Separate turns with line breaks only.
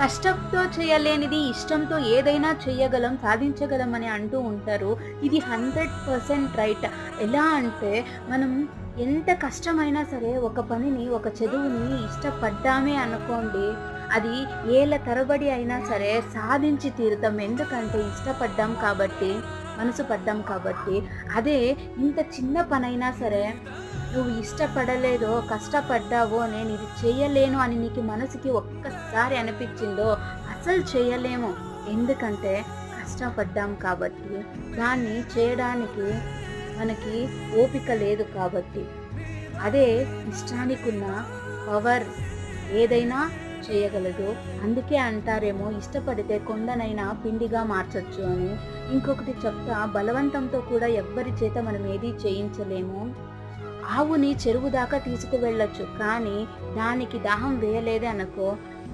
కష్టంతో చేయలేనిది ఇష్టంతో ఏదైనా చేయగలం సాధించగలం అని అంటూ ఉంటారు. ఇది హండ్రెడ్ పర్సెంట్ రైట్. ఎలా అంటే మనం ఎంత కష్టమైనా సరే ఒక పనిని ఒక చదువుని ఇష్టపడ్డామే అనుకోండి అది ఏళ్ళ తరబడి అయినా సరే సాధించి తీరుతాం. ఎందుకంటే ఇష్టపడ్డాం కాబట్టి మనసు పడ్డాం కాబట్టి అదే ఇంత చిన్న పనైనా సరే నువ్వు ఇష్టపడలేదో కష్టపడ్డావో నేను ఇది చేయలేను అని నీకు మనసుకి ఒక్కసారి అనిపించిందో అసలు చేయలేము. ఎందుకంటే కష్టపడ్డాం కాబట్టి దాన్ని చేయడానికి మనకి ఓపిక లేదు కాబట్టి. అదే ఇష్టానికి ఉన్న పవర్ ఏదైనా చేయగలదు. అందుకే అంటారేమో ఇష్టపడితే కొండనైనా పిండిగా మార్చొచ్చు అని. ఇంకొకటి చెప్తా బలవంతంతో కూడా ఎవ్వరి చేత మనం ఏది చేయించలేము. ఆవుని చెరువు దాకా తీసుకువెళ్ళొచ్చు. కానీ దానికి దాహం వేయలేదే అనుకో